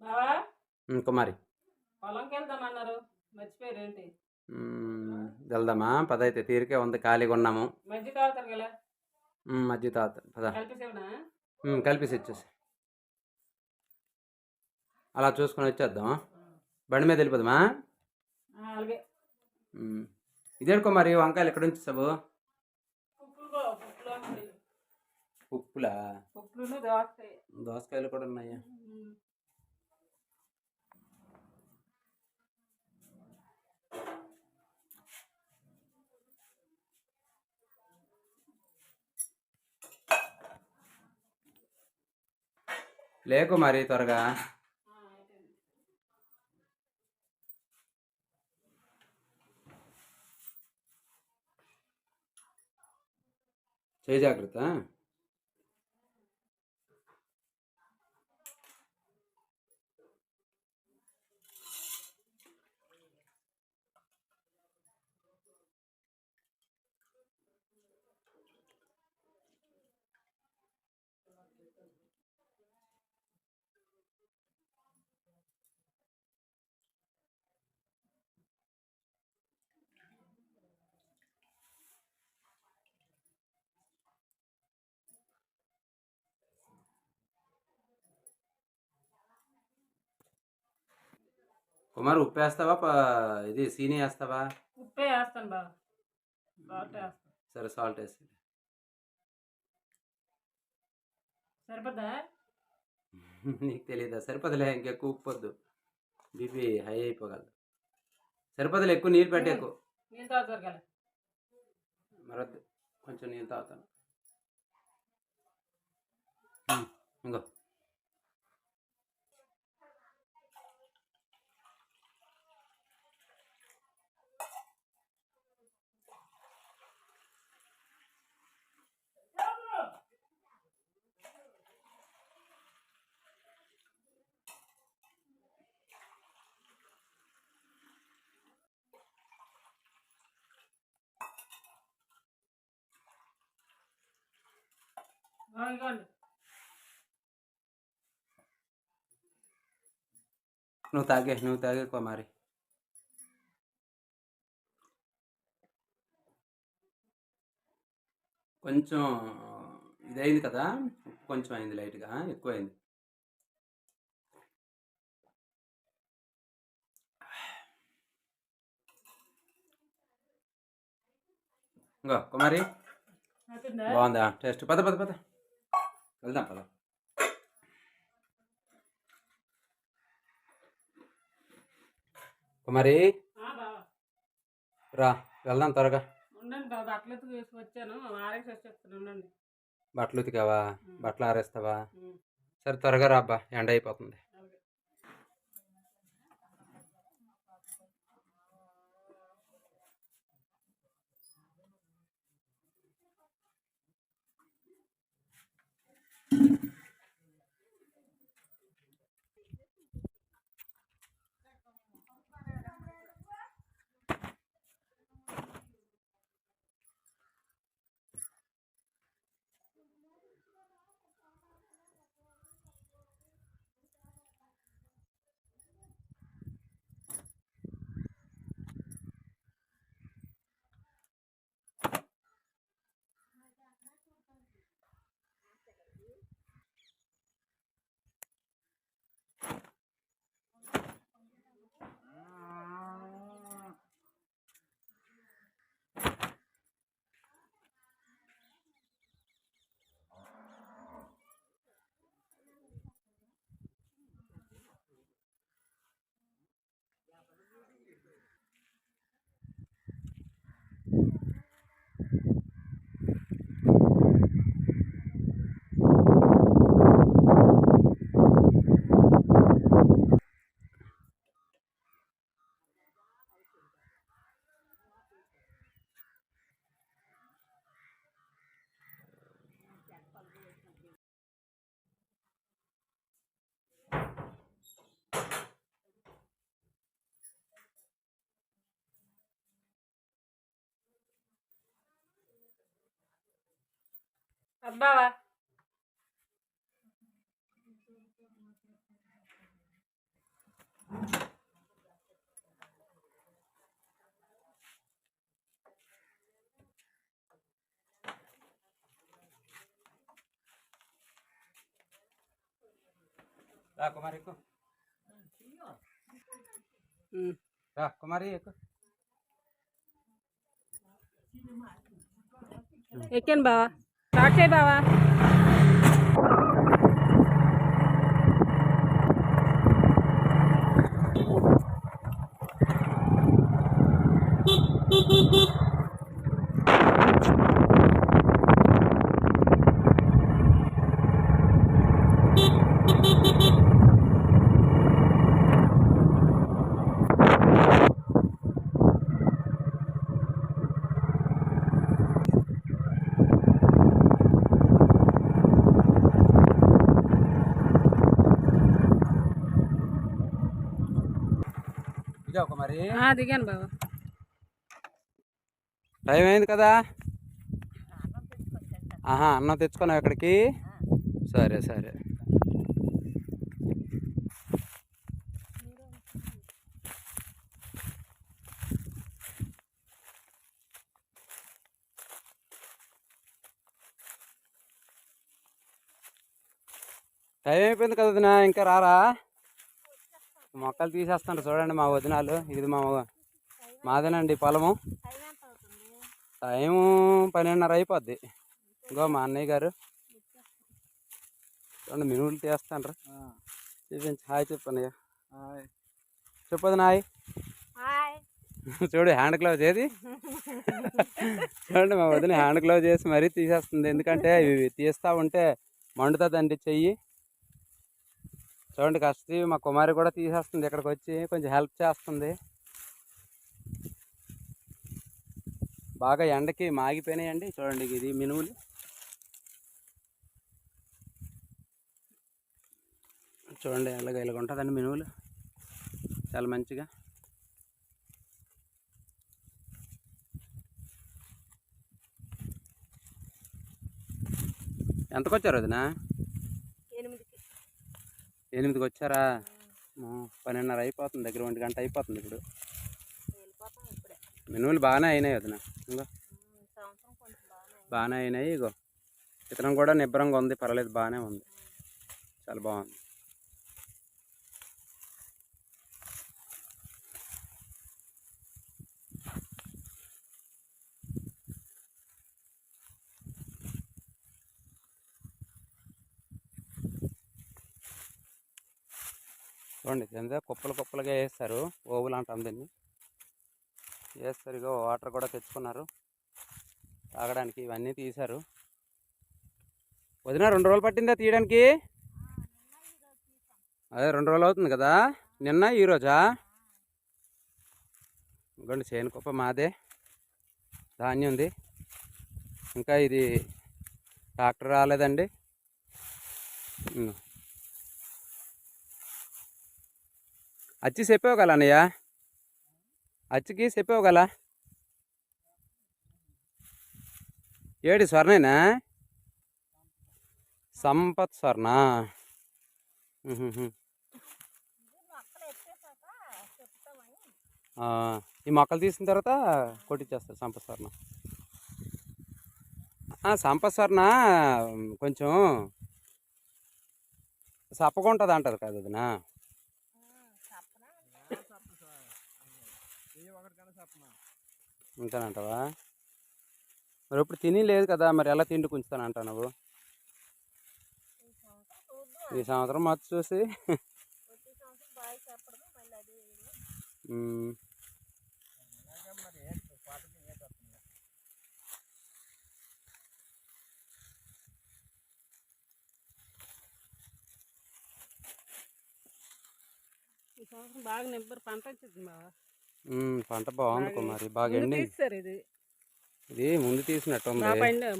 బావా? కుమారి. పొలంకి వెళ్దామన్నారు మర్చిపోయారు ఏంటి ఉమ్, వెళ్దామా? పదైతే తీరికే ఉంది ఖాళీగా ఉన్నాము. తాగుతారు కదా? మధ్య తాత పద. కలిపేసి ఇచ్చేసి. అలా చూసుకొని వచ్చేద్దాం బండి మీద వెళ్ళిపోదామా? అలాగే. కుమారి వంకాయలు ఎక్కడ ఉంచేసావు? ఉప్పులు దోసకాయలు కూడా ఉన్నాయా? లేకు మరి త్వరగా. చేయి జాగ్రత్త. కుమార్ ఉప్పు వేస్తావా ఇది సీని వేస్తావా? ఉప్పే వేస్తాను సాల్ట్ వేస్తాను. సరే సాల్ట్ వేసి సరిపోద్దా? నీకు తెలియదా సరిపోదులే ఇంకెక్కువ ఉప్పు వద్దు బీపీ హై అయిపోగలదు. సరిపోదులే ఎక్కువ నీళ్ళు పెట్టి ఎక్కువ నీళ్ళు తాగుతారు మరొద్దు కొంచెం నీళ్ళు తాగుతాను. ఇంకో బావ, ఇదిగోండి నువ్వు తాగే నువ్వు తాగే కుమారి కొంచెం ఇదైంది కదా ఉప్పు కొంచెం అయింది లైట్గా ఎక్కువ అయింది ఇంకో కుమారి బాగుందా? టేస్ట్. పద పద పద. వెళ్దాం పద. కుమారి. రా వెళ్దాం త్వరగా. ఉండండి బట్టలు ఎత్తుకు వేసి వచ్చాను. ఆరేసి వచ్చేస్తాను ఉండండి. బట్టలు ఉతికావా? బట్టలు ఆరేస్తావా? సరే త్వరగా రా అబ్బా ఎండ అయిపోతుంది. అబ్బావా రా కుమారి ఎక్కు రా కుమారి ఎక్కు ఎక్కాను బావా స్టార్ట్ చేయి బావా దిగాను బావా టైం అయింది కదా? ఆహా అన్నం తెచ్చుకున్నావు ఎక్కడికి సరే సరే. టైం అయిపోయింది కదా ఇంకా రారా? మొక్కలు తీసేస్తాను చూడండి మా వదినాలు. ఇది మా మాదేనండి పొలము. టైం పన్నెండున్నర అయిపోద్ది. ఇంకో మా అన్నయ్య గారు. చూడండి మినువులు తీస్తాండ్రు చూపించి. హాయ్ చెప్పన్నయ్య చెప్పదు నాయ్. చూడు హ్యాండ్ గ్లౌజ్ ఏది? చూడండి మా వదిన హ్యాండ్ గ్లౌజ్ చేసి మరీ తీసేస్తుంది. ఎందుకంటే ఇవి తీస్తా ఉంటే మండుతుందండి చెయ్యి. చూడండి కష్ట మా కుమారి కూడా తీసేస్తుంది ఇక్కడికి వచ్చి కొంచెం హెల్ప్ చేస్తుంది. బాగా ఎండకి మాగిపోయినాయండి. చూడండి ఇది మినువులు చూడండి ఎలాగ ఇలాగ ఉంటుందండి మినువులు చాలా మంచిగా. ఎంతకొచ్చారు అదినా వదినా? ఎనిమిదికి వచ్చారా? ఆ, పన్నెండున్నర అయిపోతుంది దగ్గర ఒంటి గంట అయిపోతుంది ఇప్పుడు. మినువులు బాగానే అయినాయి వదిన. ఇంకో. బాగానే అయినాయి. ఇగో. విత్తనం కూడా నిబ్బరంగా ఉంది పర్వాలేదు బాగానే ఉంది. చాలా బాగుంది. చూడండి కింద కుప్పలు కుప్పలుగా వేస్తారు. ఓవులు అంటాం దీన్ని. వేస్తారు ఇగో వాటర్ కూడా తెచ్చుకున్నారు. తాగడానికి ఇవన్నీ తీశారు. వదిన రెండు రోజులు పట్టిందా తీయడానికి? అదే రెండు రోజులు అవుతుంది కదా? నిన్న ఈరోజా ఇంకోండి చేను కుప్ప మాదే. ధాన్యం ఉంది. ఇంకా ఇది ట్రాక్టర్ రాలేదండి. అచ్చి చెప్పేవగల అన్నయ్య అచ్చికి చెప్పేవగల? ఏడి స్వర్ణేనా? సంపత్ స్వర్ణ? ఈ మొక్కలు తీసిన తర్వాత కొట్టించేస్తారు సంపత్ స్వర్ణ. సంపత్ స్వర్ణ కొంచెం సప్పగా ఉంటుంది అంటారు కదా అదినా? ఉంచానంటావా మరి ఇప్పుడు తిని లేదు కదా మరి ఎలా తిండి ఉంచుతానంటావు నువ్వు? ఈ సంవత్సరం మత్తు చూసి ఈ సంవత్సరం బాగా నిబ్బరు పంట వచ్చింది బాగా పంట బాగుంది కుమారి బాగా తీస్తారు ఇది. ఇది ముందు తీసినట్టు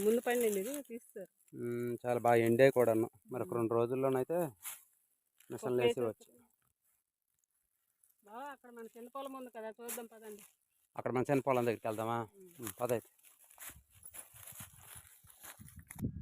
ముందు పండింది ఇది తీస్తారు. ఉమ్, చాలా బాగా ఎండే కూడాను. మరి ఒక రెండు రోజుల్లోనైతే మిషన్లు వేసి వచ్చు. అక్కడ మన చిన్న పొలం ఉంది కదా చూద్దాం పదండి. అక్కడ మన చిన్న పొలం దగ్గరికి వెళ్దామా? ఉమ్, పద అయితే ఉమ్,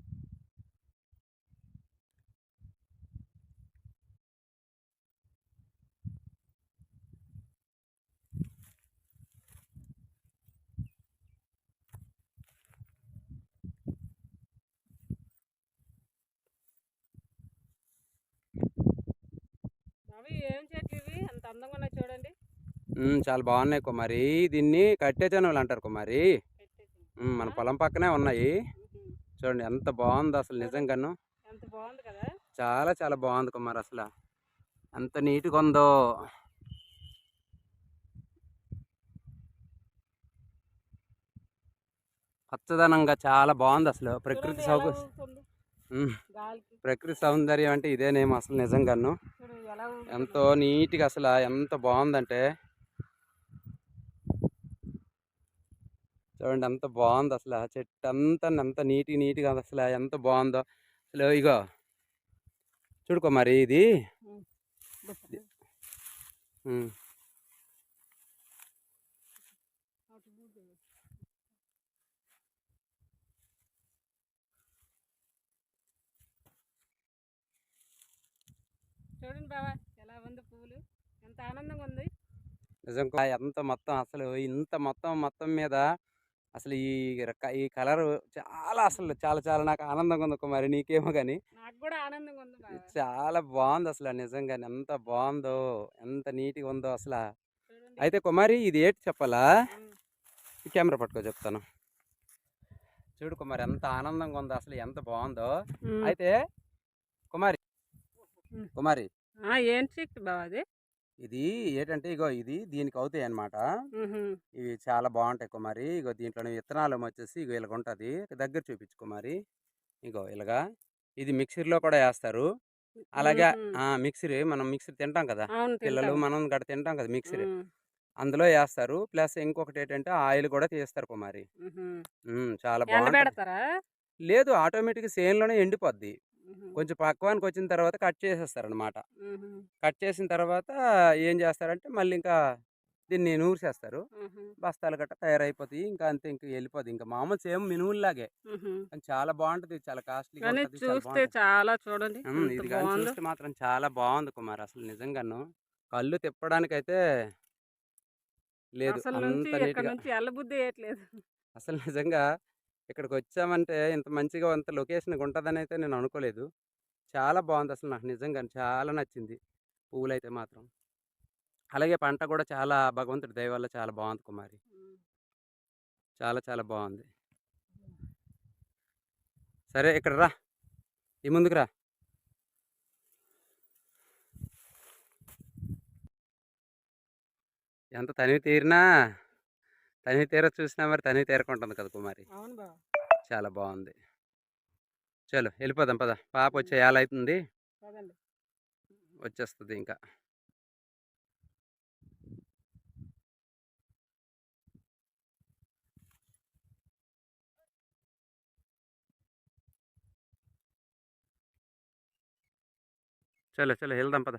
చాలా బాగున్నాయి కుమారి దీన్ని కట్టే చనువులు అంటారు కుమారి మన పొలం పక్కనే ఉన్నాయి. చూడండి ఎంత బాగుందో అసలు నిజంగాను. చాలా చాలా బాగుంది కుమార్ అసలు. ఎంత నీట్గా ఉందో. పచ్చదనంగా చాలా బాగుంది అసలు. ప్రకృతి సౌక ప్రకృతి సౌందర్యం అంటే ఇదేనేమో అసలు నిజంగాను. ఎంతో నీట్గా అసలు ఎంత బాగుందంటే. చూడండి ఎంత బాగుంది అసలు చెట్టు అంతా ఎంత నీట్గా నీట్గా అసలు ఎంత బాగుందో. అసలు ఇగో చూడుకో మరి ఇది. చూడండి బాబా ఎలా ఉంది పువ్వులు? ఎంత ఆనందంగా ఉంది. నిజంగా ఎంత మొత్తం అసలు ఇంత మొత్తం మొత్తం మీద అసలు ఈ రక- ఈ కలర్ చాలా అసలు చాలా చాలా నాకు ఆనందంగా ఉంది కుమారి నీకేమో కానీ నాకు కూడా ఆనందంగా ఉంది చాలా బాగుంది అసలు నిజంగా ఎంత బాగుందో ఎంత నీట్గా ఉందో అసలు. అయితే కుమారి ఇది ఏంటి చెప్పాలా. ఈ కెమెరా పట్టుకో చెప్తాను. చూడు కుమారి ఎంత ఆనందంగా ఉందో అసలు ఎంత బాగుందో. అయితే కుమారి. కుమారి. ఆ, ఏం చెట్టు బాబా అది? ఇది ఏంటంటే ఇగో ఇది దీనికి అవుతాయి అన్నమాట ఉహు. ఇవి చాలా బాగుంటాయి కుమారి ఇగో దీంట్లో విత్తనాలు వచ్చేసి ఇగో ఇలాగ ఉంటుంది దగ్గర చూపించు కుమారి ఇగో ఇలాగా ఇది మిక్సీలో కూడా వేస్తారు అలాగే మిక్సీ మనం మిక్సీ తింటాం కదా. పిల్లలు. మనం గడ తింటాం కదా మిక్సీ. అందులో వేస్తారు ప్లస్ ఇంకొకటి ఏంటంటే ఆయిల్ కూడా తీస్తారు కుమారి చాలా బాగుంటుంది లేదు ఆటోమేటిక్ సేన్లోనే ఎండిపోద్ది. కొంచెం పక్వానికి వచ్చిన తర్వాత కట్ చేసేస్తారు అనమాట ఉహు. కట్ చేసిన తర్వాత ఏం చేస్తారంటే మళ్ళీ ఇంకా దీన్ని నూరిసేస్తారు ఉహు. బస్తాలు గట్ట తయారైపోతాయి. ఇంకా అంతే ఇంకా వెళ్ళిపోతుంది ఇంకా మామూలు సేమ్ మినువుల్లాగే చాలా బాగుంటుంది. చాలా కాస్ట్లీ చూస్తే చాలా చూడండి ఇది చూస్తే మాత్రం చాలా బాగుంది కుమార్. అసలు నిజంగాను కళ్ళు తిప్పడానికైతే లేదు. అసలు నిజంగా ఇక్కడికి వచ్చామంటే ఇంత మంచిగా అంత లొకేషన్ ఉంటుందని అయితే నేను అనుకోలేదు. చాలా బాగుంది అసలు నాకు నిజంగా చాలా నచ్చింది పువ్వులు అయితే మాత్రం. అలాగే పంట కూడా చాలా భగవంతుడి దయ వల్ల చాలా బాగుంది కుమారి. చాలా చాలా బాగుంది సరే ఇక్కడ రా. ఈ ముందుకు రా. ఎంత తనివి తీరినా తనివి తీర చూసినా మరి తనివి తీరకుంటుంది కదా కుమారి చాలా బాగుంది చలో వెళ్ళిపోదాం పద. పాప వచ్చే అవుతుంది వచ్చేస్తుంది ఇంకా. చలో చలో వెళ్దాం పద.